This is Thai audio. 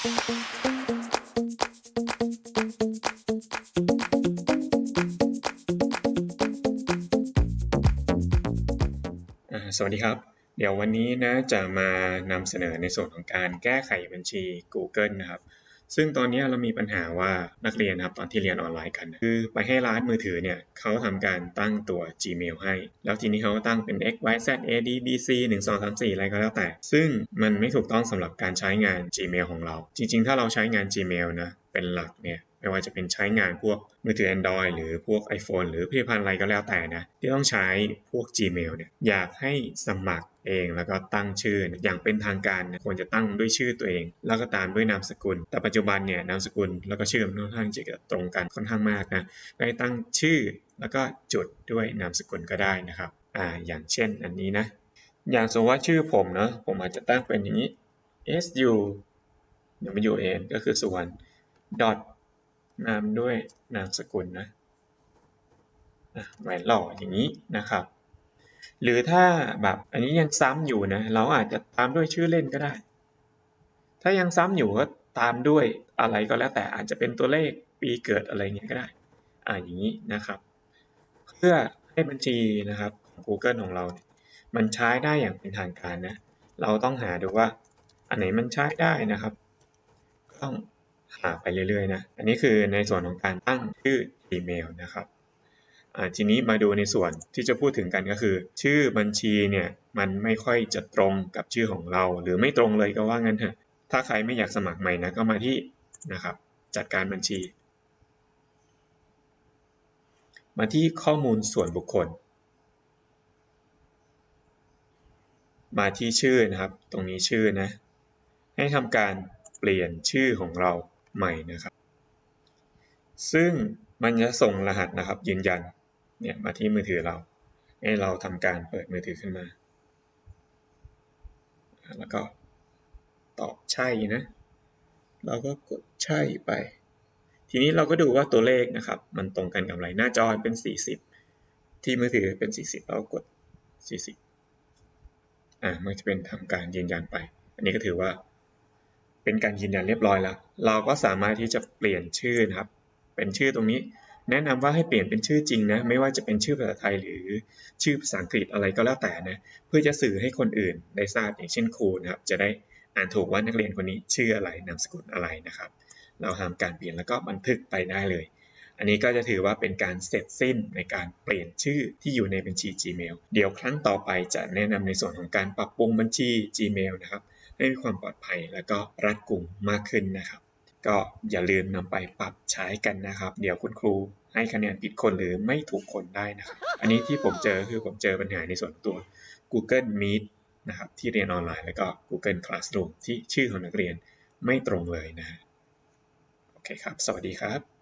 สวัสดีครับ เดี๋ยววันนี้นะจะมานำเสนอในส่วนของการแก้ไขบัญชี Google นะครับ ซึ่งตอนนี้เรามีปัญหาว่านักเรียนครับตอนที่เรียนออนไลน์กัน คือไปให้ร้านมือถือเนี่ยเขาทำการตั้งตัว Gmail ให้ แล้วทีนี้เขาก็ตั้งเป็น x y z a d b c 1 2 3 4 อะไรก็แล้วแต่ ซึ่งมันไม่ถูกต้องสำหรับการใช้งาน Gmail ของเรา จริง ๆ ถ้าเราใช้งาน Gmail นะเป็นหลักเนี่ย ไม่ว่าจะเป็นใช้งานพวกมือถือ Android หรือพวก iPhone หรือผลิตภัณฑ์อะไรก็แล้วแต่นะ ที่ต้องใช้พวก Gmail เนี่ยอยากให้สมัครเองแล้วก็ตั้งชื่ออย่างเป็นทางการเนี่ยควรจะตั้งด้วยชื่อตัวเอง แล้วก็ตามด้วยนามสกุล แต่ปัจจุบันเนี่ยนามสกุลแล้วก็ชื่อมันค่อนข้างจะตรงกันค่อนข้างมากนะก็ให้ตั้งชื่อแล้วก็จุดด้วยนามสกุลก็ได้นะครับอ่าอย่างเช่นอันนี้นะ อย่างสมมติว่าชื่อผมเนาะผมอาจจะตั้งเป็นอย่างนี้ S U W N ก็คือสุวรรณ dot นามด้วยนามสกุลนะอะแหวนหล่ออย่างนี้นะครับ หรือถ้าแบบอันนี้ยังซ้ำอยู่นะเราอาจจะตามด้วยชื่อเล่นก็ได้ ถ้ายังซ้ำอยู่ก็ตามด้วยอะไรก็แล้วแต่อาจจะเป็นตัวเลขปีเกิดอะไรเงี้ยก็ได้ อ่าอย่างนี้นะครับ เพื่อให้บัญชีนะครับของ Google ของเรา มันใช้ได้อย่างเป็นทางการนะ เราต้องหาดูว่าอันไหนมันใช้ได้นะครับ ต้อง ไปเรื่อยๆนะอันนี้คือในส่วนของการตั้งชื่อ Gmail นะครับทีนี้มาดูในส่วนที่จะพูดถึงกันก็คือ ชื่อบัญชีเนี่ยมันไม่ค่อยจะตรงกับชื่อของเรา หรือไม่ตรงเลยก็ว่างั้นเถอะถ้าใครไม่อยากสมัครใหม่นะก็มาที่นะครับ จัดการบัญชี มาที่ข้อมูลส่วนบุคคล มาที่ชื่อนะครับ ตรงนี้ชื่อนะ ให้ทำการเปลี่ยนชื่อของเรา ใหม่นะครับ ซึ่งมันจะส่งรหัสนะครับ ยืนยันเนี่ยมาที่มือถือเรา ให้เราทำการเปิดมือถือขึ้นมา แล้วก็ตอบใช่นะ เราก็กดใช่ไป ทีนี้เราก็ดูว่าตัวเลขนะครับ มันตรงกันกับอะไรหน้าจอเป็น 40 ที่มือถือเป็น 40 เรากด 40อ่ามันจะเป็นทำการยืนยันไป อันนี้ก็ถือว่า เป็นการยืนยันเรียบร้อยแล้ว เราก็สามารถที่จะเปลี่ยนชื่อนะครับ เป็นชื่อตรงนี้ แนะนำว่าให้เปลี่ยนเป็นชื่อจริงนะ ไม่ว่าจะเป็นชื่อภาษาไทยหรือชื่อภาษาอังกฤษอะไรก็แล้วแต่นะ เพื่อจะสื่อให้คนอื่นได้ทราบอย่างเช่นครูนะครับ จะได้อ่านถูกว่านักเรียนคนนี้ชื่ออะไรนามสกุลอะไรนะครับ เราทำการเปลี่ยนแล้วก็บันทึกไปได้เลย อันนี้ก็จะถือว่าเป็นการเสร็จสิ้นในการเปลี่ยนชื่อที่อยู่ในบัญชี Gmail เดี๋ยวครั้งต่อไปจะแนะนำในส่วนของการปรับปรุงบัญชี Gmail นะครับ ให้มีความปลอดภัยและก็รัดกุมมากขึ้นนะครับ ก็อย่าลืมนำไปปรับใช้กันนะครับ เดี๋ยวคุณครูให้คะแนนผิดคนหรือไม่ถูกคนได้นะครับ อันนี้ที่ผมเจอคือผมเจอปัญหาในส่วนตัว Google Meet นะครับที่เรียนออนไลน์แล้วก็ Google Classroom ที่ชื่อของนักเรียนไม่ตรงเลยนะโอเคครับ สวัสดีครับ